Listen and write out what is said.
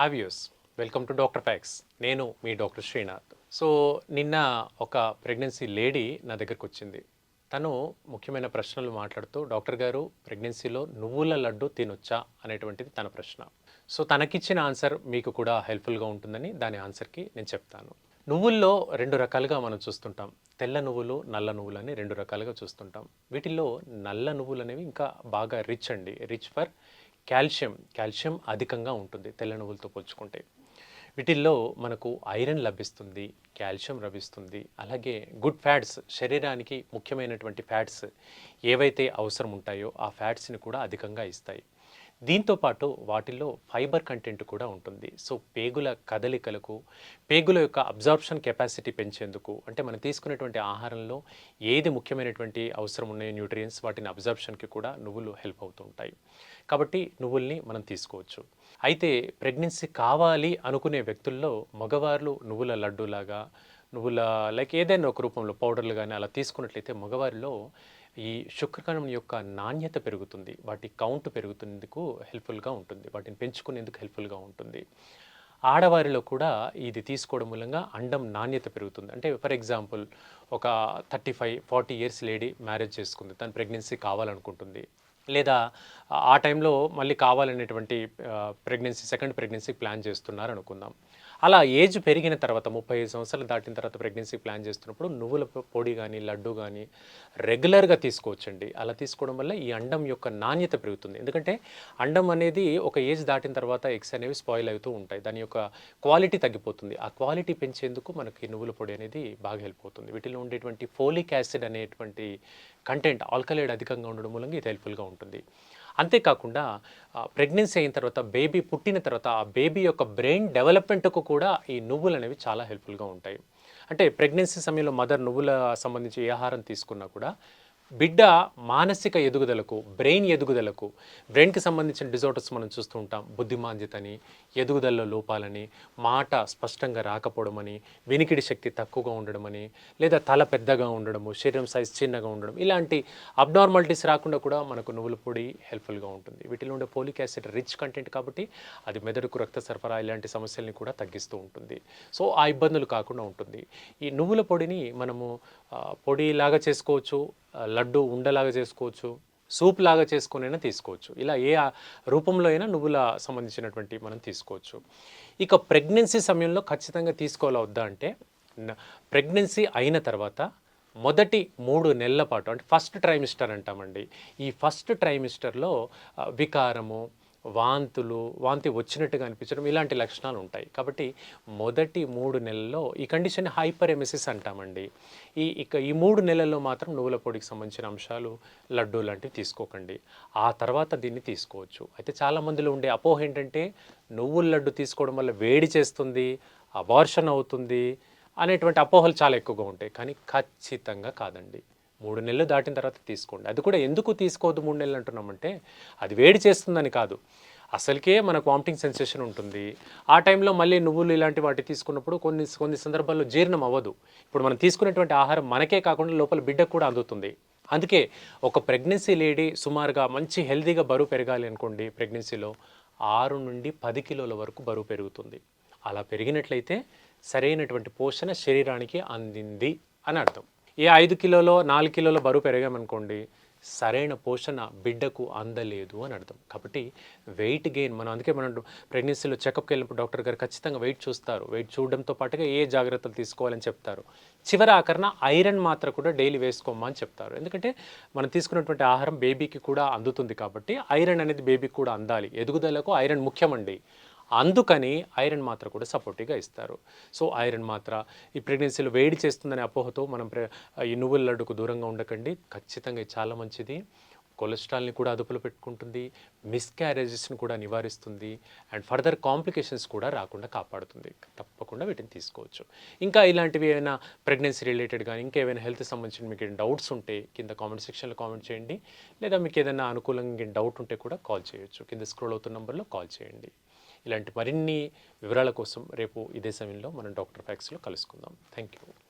ఆవియోస్ welcome to doctor facts నేను మీ doctor Srinath so నిన్న ఒక ప్రెగ్నెన్సీ లేడీ నా దగ్గరకు వచ్చింది. తను ముఖ్యమైన ప్రశ్నలు మాట్లాడుతూ డాక్టర్ గారు ప్రెగ్నెన్సీలో నువ్వుల లడ్డు తినొచ్చా? అనేటువంటిది తన ప్రశ్న. సో తనకిచ్చిన ఆన్సర్ మీకు కూడా హెల్ప్ఫుల్గా ఉంటుందని దాని ఆన్సర్కి నేను చెప్తాను. నువ్వుల్లో రెండు రకాలుగా మనం చూస్తుంటాం. తెల్ల నువ్వులు నల్ల నువ్వులు అని రెండు రకాలుగా చూస్తుంటాం. వీటిల్లో నల్ల నువ్వులు అనేవి ఇంకా బాగా రిచ్ అండి. రిచ్ ఫర్ కాల్షియం కాల్షియం అధికంగా ఉంటుంది తెల్ల నువ్వులతో పోల్చుకుంటే. వీటిల్లో మనకు ఐరన్ లభిస్తుంది కాల్షియం లభిస్తుంది అలాగే గుడ్ ఫ్యాట్స్ శరీరానికి ముఖ్యమైనటువంటి ఫ్యాట్స్ ఏవైతే అవసరం ఉంటాయో ఆ ఫ్యాట్స్ని కూడా అధికంగా ఇస్తాయి. దీంతో పాటు వాటిల్లో ఫైబర్ కంటెంట్ కూడా ఉంటుంది. సో పేగుల కదలికలకు పేగుల యొక్క అబ్జార్ప్షన్ కెపాసిటీ పెంచేందుకు అంటే మనం తీసుకునేటువంటి ఆహారంలో ఏది ముఖ్యమైనటువంటి అవసరం ఉన్నాయో న్యూట్రియన్స్ వాటిని అబ్జార్ప్షన్కి కూడా నువ్వులు హెల్ప్ అవుతూ ఉంటాయి. కాబట్టి నువ్వుల్ని మనం తీసుకోవచ్చు. అయితే ప్రెగ్నెన్సీ కావాలి అనుకునే వ్యక్తుల్లో మగవారులు నువ్వుల లడ్డూలాగా నువ్వుల లైక్ ఏదైనా ఒక రూపంలో పౌడర్లు కానీ అలా తీసుకున్నట్లయితే మగవారిలో ఈ శుక్రకణం యొక్క నాణ్యత పెరుగుతుంది. వాటి కౌంట్ పెరుగుతున్నందుకు హెల్ప్ఫుల్గా ఉంటుంది. వాటిని పెంచుకునేందుకు హెల్ప్ఫుల్గా ఉంటుంది. ఆడవారిలో కూడా ఇది తీసుకోవడం మూలంగా అండం నాణ్యత పెరుగుతుంది. అంటే ఫర్ ఎగ్జాంపుల్ ఒక thirty five forty years lady marriage చేసుకుంది. తను ప్రెగ్నెన్సీ కావాలనుకుంటుంది. లేదా ఆ టైంలో మళ్ళీ కావాలనేటువంటి ప్రెగ్నెన్సీ సెకండ్ ప్రెగ్నెన్సీ ప్లాన్ చేస్తున్నారు అనుకుందాం అలా ఏజ్ పెరిగిన తర్వాత ముప్పై ఐదు సంవత్సరాలు దాటిన తర్వాత ప్రెగ్నెన్సీ ప్లాన్ చేస్తున్నప్పుడు నువ్వుల పొడి కానీ లడ్డు కానీ రెగ్యులర్గా తీసుకోవచ్చండి. అలా తీసుకోవడం వల్ల ఈ అండం యొక్క నాణ్యత పెరుగుతుంది. ఎందుకంటే అండం అనేది ఒక ఏజ్ దాటిన తర్వాత ఎగ్స్ అనేవి స్పాయిల్ అవుతూ ఉంటాయి. దాని యొక్క క్వాలిటీ తగ్గిపోతుంది. ఆ క్వాలిటీ పెంచేందుకు మనకి నువ్వుల పొడి అనేది బాగా హెల్ప్ అవుతుంది. వీటిలో ఉండేటువంటి ఫోలిక్ యాసిడ్ అనేటువంటి కంటెంట్ ఆల్కలైడ్ అధికంగా ఉండడం మూలంగా ఇది హెల్ప్ఫుల్గా ఉంటుంది. ఉంటుంది. అంతేకాకుండా ప్రెగ్నెన్సీ అయిన తర్వాత బేబీ పుట్టిన తర్వాత ఆ బేబీ యొక్క బ్రెయిన్ డెవలప్మెంట్కు కూడా ఈ నువ్వులు అనేవి చాలా హెల్ప్ఫుల్గా ఉంటాయి. అంటే ప్రెగ్నెన్సీ సమయంలో మదర్ నువ్వుల సంబంధించి ఏ ఆహారం తీసుకున్నా కూడా బిడ్డ మానసిక ఎదుగుదలకు బ్రెయిన్ ఎదుగుదలకు బ్రెయిన్కి సంబంధించిన డిజార్డర్స్ మనం చూస్తూ ఉంటాం. బుద్ధిమాంద్యతని ఎదుగుదలలో లోపాలని మాట స్పష్టంగా రాకపోవడమని వినికిడి శక్తి తక్కువగా ఉండడమని లేదా తల పెద్దగా ఉండడము శరీరం సైజ్ చిన్నగా ఉండడం ఇలాంటి అబ్నార్మాలిటీస్ రాకుండా కూడా మనకు నువ్వుల పొడి హెల్ప్ఫుల్గా ఉంటుంది. వీటిలో ఉండే పోలిక్ యాసిడ్ రిచ్ కంటెంట్ కాబట్టి అది మెదడుకు రక్త సరఫరా ఇలాంటి సమస్యల్ని కూడా తగ్గిస్తూ ఉంటుంది. సో ఆ ఇబ్బందులు కాకుండా ఉంటుంది. ఈ నువ్వుల పొడిని మనము పొడిలాగా చేసుకోవచ్చు లడ్డు ఉండలాగా చేసుకోవచ్చు సూప్ లాగా చేసుకొనైనా తీసుకోవచ్చు. ఇలా ఏ రూపంలో అయినా నువ్వుల సంబంధించినటువంటి మనం తీసుకోవచ్చు. ఇక ప్రెగ్నెన్సీ సమయంలో ఖచ్చితంగా తీసుకోవాలా వద్దా అంటే ప్రెగ్నెన్సీ అయిన తర్వాత మొదటి మూడు నెలల పాటు అంటే ఫస్ట్ ట్రైమిస్టర్ అంటామండి. ఈ ఫస్ట్ ట్రైమిస్టర్లో వికారము వాంతులు వాంతి వచ్చినట్టుగా అనిపించడం ఇలాంటి లక్షణాలు ఉంటాయి. కాబట్టి మొదటి మూడు నెలల్లో ఈ కండిషన్ హైపర్ ఎమిసిస్ అంటామండి. ఈ ఇక ఈ మూడు నెలల్లో మాత్రం నువ్వుల పొడికి సంబంధించిన అంశాలు లడ్డు లాంటివి తీసుకోకండి. ఆ తర్వాత దీన్ని తీసుకోవచ్చు. అయితే చాలా మందిలో ఉండే అపోహ ఏంటంటే నువ్వుల లడ్డు తీసుకోవడం వల్ల వేడి చేస్తుంది అబార్షన్ అవుతుంది అనేటువంటి అపోహలు చాలా ఎక్కువగా ఉంటాయి. కానీ ఖచ్చితంగా కాదండి. మూడు నెలలు దాటిన తర్వాత తీసుకోండి. అది కూడా ఎందుకు తీసుకోవద్దు మూడు నెలలు అంటున్నామంటే అది వేడి చేస్తుందని కాదు. అసలుకే మనకు వామిటింగ్ సెన్సేషన్ ఉంటుంది. ఆ టైంలో మళ్ళీ నువ్వులు ఇలాంటి వాటి తీసుకున్నప్పుడు కొన్ని కొన్ని సందర్భాల్లో జీర్ణం అవ్వదు. ఇప్పుడు మనం తీసుకునేటువంటి ఆహారం మనకే కాకుండా లోపల బిడ్డకు కూడా అందుతుంది. అందుకే ఒక ప్రెగ్నెన్సీ లేడీ సుమారుగా మంచి హెల్తీగా బరువు పెరగాలి అనుకోండి ప్రెగ్నెన్సీలో ఆరు నుండి పది కిలోల వరకు బరువు పెరుగుతుంది. అలా పెరిగినట్లయితే సరైనటువంటి పోషణ శరీరానికి అందింది అని అర్థం. ఏ ఐదు కిలోలో నాలుగు కిలోల బరువు పెరిగామనుకోండి సరైన పోషణ బిడ్డకు అందలేదు అని అర్థం. కాబట్టి వెయిట్ గెయిన్ మనం అందుకే మనం ప్రెగ్నెన్సీలో చెకప్కి వెళ్ళినప్పుడు డాక్టర్ గారు ఖచ్చితంగా వెయిట్ చూస్తారు. వెయిట్ చూడడంతో పాటుగా ఏ జాగ్రత్తలు తీసుకోవాలని చెప్తారు. చివరి ఆఖరణ ఐరన్ మాత్ర కూడా డైలీ వేసుకోమని చెప్తారు. ఎందుకంటే మనం తీసుకున్నటువంటి ఆహారం బేబీకి కూడా అందుతుంది కాబట్టి ఐరన్ అనేది బేబీకి కూడా అందాలి. ఎదుగుదలకు ఐరన్ ముఖ్యమండి. అందుకని ఐరన్ మాత్ర కూడా సపోర్టివ్గా ఇస్తారు. సో ఐరన్ మాత్ర ఈ ప్రెగ్నెన్సీలో వేడి చేస్తుందనే అపోహతో మనం ఈ నువ్వుల లడ్డుకు దూరంగా ఉండకండి. ఖచ్చితంగా చాలా మంచిది. కొలెస్ట్రాల్ని కూడా అదుపులో పెట్టుకుంటుంది. మిస్క్యారేజెస్ని కూడా నివారిస్తుంది. అండ్ ఫర్దర్ కాంప్లికేషన్స్ కూడా రాకుండా కాపాడుతుంది. తప్పకుండా వీటిని తీసుకోవచ్చు. ఇంకా ఇలాంటివి ఏమైనా ప్రెగ్నెన్సీ రిలేటెడ్ కానీ ఇంకా ఏమైనా హెల్త్ సంబంధించిన మీకు డౌట్స్ ఉంటే కింద కామెంట్ సెక్షన్లో కామెంట్ చేయండి. లేదా మీకు ఏదైనా అనుకూలంగా డౌట్ ఉంటే కూడా కాల్ చేయొచ్చు. కింద స్క్రోల్ అవుతున్న నెంబర్లో కాల్ చేయండి. ఇలాంటి మరిన్ని వివరాల కోసం రేపు ఇదే సమయంలో మనం డాక్టర్ ఫ్యాక్స్లో కలుసుకుందాం. Thank you